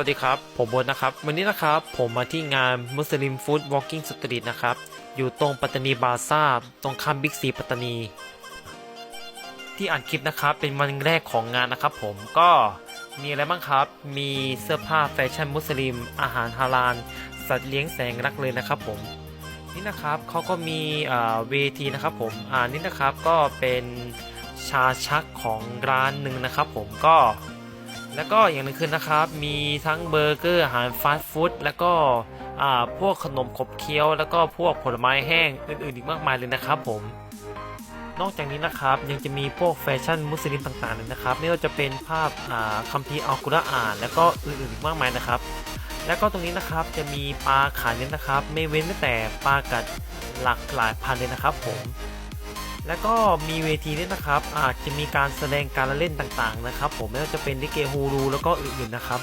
วัสดีครับ ผมบดนะครับ วันนี้นะครับผมมาที่งานมุสลิมฟู้ดวอล์กิ้งสตรีทนะครับ อยู่ตรงปัตตานีบาซ่า ตรงข้ามบิ๊กซีปัตตานี ที่อ่านคลิปนะครับ เป็นวันแรกของงานนะครับผม ก็มีอะไรบ้างครับ มีเสื้อผ้าแฟชั่นมุสลิม อาหารฮาลาล สัตว์เลี้ยงแสงรักเลยนะครับผม นี่นะครับเขาก็มีเวทีนะครับผม อ่านี่นะครับก็เป็นชาชักของร้านหนึ่งนะครับผม ก็ แล้วก็อย่างหนึงคือนะครับ มีทั้งเบอร์เกอร์อาหารฟาสต์ฟู้ดแล้วก็พวกขนมขบเคี้ยว แล้วก็พวกผลไม้แห้งอื่นๆอีกมากมายเลยนะครับผม นอกจากนี้นะครับยังจะมีพวกแฟชั่นมุสลิมต่างๆเลยนะครับไม่ว่าจะเป็นภาพคัมภีร์อัลกุรอาน แล้วก็อื่นๆอีกมากมายนะครับ แล้วก็ตรงนี้นะครับจะมีปลาขายเนี่ยนะครับ ไม่เว้นแม้แต่ปลากัดหลากหลายพันเลยนะครับผม แล้วก็มีเวทีด้วยนะครับอาจจะมีการแสดงการละเล่นต่างๆนะครับ ผมไม่ว่าจะเป็นลิเกฮูรูแล้วก็อื่นๆนะครับ